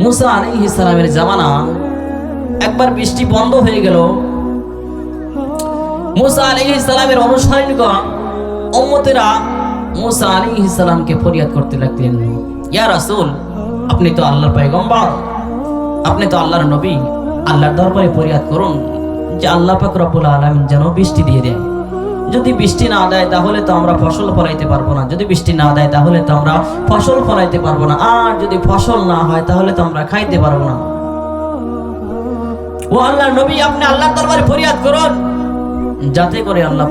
মুসা আলাইহিস সালামের জামানা একবার বৃষ্টি বন্ধ হয়ে গেল। মুসা আলাইহিস সালামের অনুসারীগণ, উম্মতেরা মুসা আলাইহিস সালামকে ফরিয়াদ করতে লাগলেন। ইয়া রাসূল, আপনি তো আল্লাহর পয়গম্বর, আপনি তো আল্লাহর নবী, আল্লাহর দরবারে ফরিয়াদ করুন যে আল্লাহ পাক রব্বুল আলামিন যেন বৃষ্টি দিয়ে দেয় যদি বৃষ্টি না দেয়, তাহলে তো আমরা ফসল ফলাইতে পারব না। যদি বৃষ্টি না দেয়, তাহলে তো আমরা ফসল ফলাইতে পারব না। আর যদি ফসল না হয়, তাহলে তো আমরা খাইতে পারব না। ও আল্লাহর নবী, আপনি আল্লাহর দরবারে ফরিয়াদ করুন। যাতে করে আল্লাহ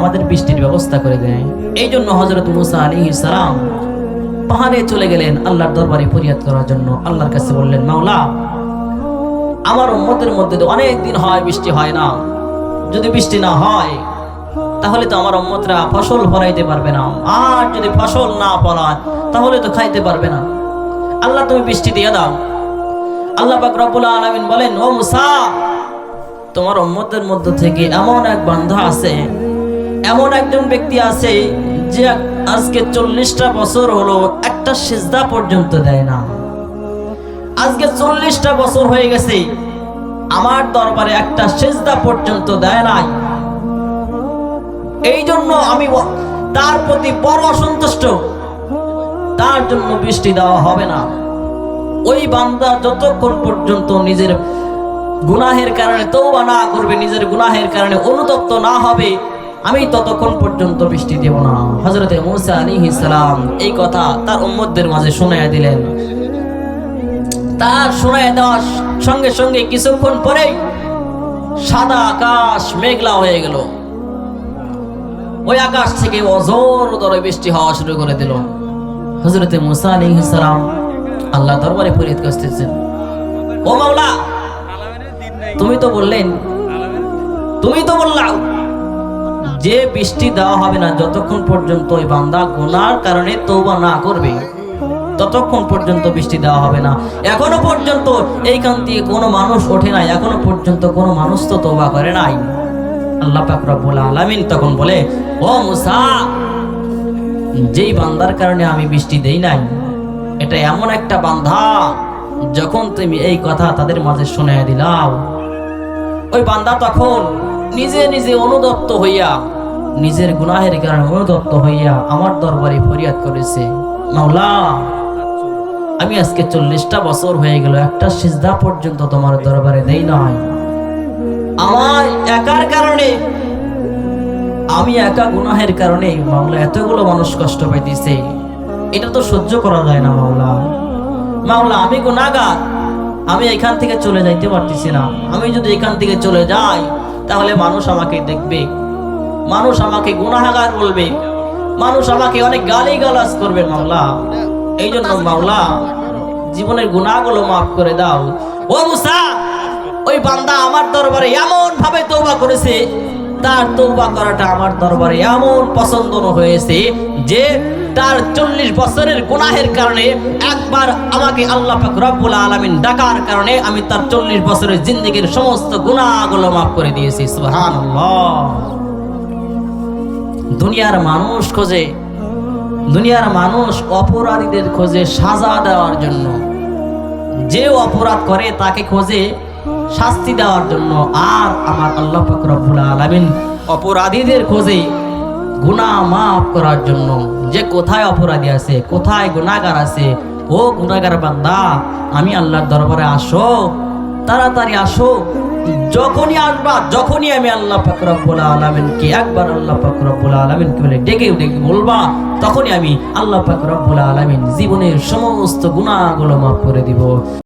আমাদের বৃষ্টির ব্যবস্থা করে দেয় এই জন্য হযরত মুসা আলাইহিস সালাম পাহাড়ে চলে গেলেন আল্লাহর দরবারে ফরিয়াদ করার জন্য। আল্লাহর কাছে বললেন, মাওলা, আমার উম্মতের মধ্যে অনেক দিন হয় বৃষ্টি হয় না। যদি বৃষ্টি না হয় তাহলে তো আমার উম্মতরা ফসল ফলাইতে পারবে না। আর যদি ফসল না ফলায়, তাহলে তো খাইতে পারবে না। আল্লাহ তুমি বৃষ্টি দিয়ে দাও। আল্লাহ পাক রব্বুল আলামিন বলেন, ও মুসা, তোমার উম্মতের মধ্য থেকে এমন এক বান্ধা আছে, এমন একজন ব্যক্তি আছে যে আজকে চল্লিশটা বছর হলো একটা সিজদা পর্যন্ত দেয় না। আজকে চল্লিশটা বছর হয়ে গেছে, আমার দরবারে একটা সেজদা পর্যন্ত দেয় নাই। এই জন্য আমি তার প্রতি বড় অসন্তুষ্ট। তার জন্য বৃষ্টি দেওয়া হবে না। ওই বান্দা যতক্ষণ পর্যন্ত নিজের গুনাহের কারণে তৌবা না করবে, নিজের গুনাহের কারণে অনুতপ্ত না হবে, আমি ততক্ষণ পর্যন্ত বৃষ্টি দেব না। হজরতে মুসা আলাইহিস ইসলাম এই কথা তার উম্মতদের মাঝে শোনাইয়া দিলেন। তার শোনায় দেওয়ার সঙ্গে সঙ্গে কিছুক্ষণ পরেই সাদা আকাশ মেঘলা হয়ে গেল। ওই আকাশ থেকে অজোর দরে বৃষ্টি হওয়া শুরু করে দিল। হজরতে মুসা আলাইহিস সালাম আল্লাহ দরবারে ফরিয়াদ করতেছেন। ও মাওলা, তুমি তো বললেন, তুমি তো বললাম যে বৃষ্টি দেওয়া হবে না যতক্ষণ পর্যন্ত ওই বান্দা গোনার কারণে তৌবা না করবে, ততক্ষণ পর্যন্ত বৃষ্টি দেওয়া হবে না। এখনও পর্যন্ত এইখান থেকে কোনো মানুষ ওঠে নাই, এখনও পর্যন্ত কোনো মানুষ তো তৌবা করে নাই। আল্লাহ পাক রব্বুল আলামিন তখন বলে, ও মুসা, যেই বান্দার কারণে আমি বৃষ্টি দেই নাই, এটা এমন একটা বান্ধা যখন তুমি এই কথা তাদের মাঝে শুনে দিলাও। ওই বান্দা তখন নিজে নিজে অনুদত্ত হইয়া, নিজের গুনাহের কারণে অনুদত্ত হইয়া আমার দরবারে ফরিয়াদ করেছে, মাওলা, আমি আজকে চল্লিশটা বছর হয়ে গেল, একটা সিজদা পর্যন্ত তোমার দরবারে দেই নাই। আমার একার কারণে, আমি একা গুনাহের কারণে মাওলা এতগুলো মানুষ কষ্ট পাইতেছে। এটা তো সহ্য করা যায় না মাওলা। মাওলা, আমি গুনাহগার। আমি এখান থেকে চলে যাইতে পারতেছি না। আমি যদি এখান থেকে চলে যাই, তাহলে মানুষ আমাকে দেখবে। মানুষ আমাকে গুনাহগার বলবে। মানুষ আমাকে অনেক গালি গালাজ করবে মাওলা। এই জন্য মাওলা, জীবনের গুনাহগুলো মাফ করে দাও। ও মুসা! ওই বান্দা আমার দরবারে এমন ভাবে তৌবা করেছে, তার তৌবা করাটা আমার দরবারে এমন পছন্দ হয়েছে যে তার চল্লিশ বছরের গুনাহের কারণে একবার আমাকে আল্লাহ পাক রব্বুল আলামিন ডাকার কারণে আমি তার চল্লিশ বছরের জিন্দগির সমস্ত গুনাহগুলো মাফ করে দিয়েছি, সুবহানাল্লাহ। দুনিয়ার মানুষ খোঁজে, দুনিয়ার মানুষ অপরাধীদের খোঁজে সাজা দেওয়ার জন্য। যে অপরাধ করে তাকে খোঁজে শাস্তি দেওয়ার জন্য আর আমার আল্লাহ পাক রব্বুল আলামিন অপরাধীদের খোঁজে গুনাহ মাফ করার জন্য যে কোথায় অপরাধী আছে, কোথায় গুনাহগার আছে, ও গুনাহগার বান্দা, আমি আল্লাহর দরবারে আসো, তাড়াতাড়ি আসো, যখনই আসবা, যখনই আমি আল্লাহ পাক রব্বুল আলামিনকে, একবার আল্লাহ পাক রব্বুল আলামিনকে বলে ডেকে ডেকে বলবা, তখনই আমি আল্লাহ পাক রব্বুল আলামিন জীবনের সমস্ত গুনাহগুলো মাফ করে দিব।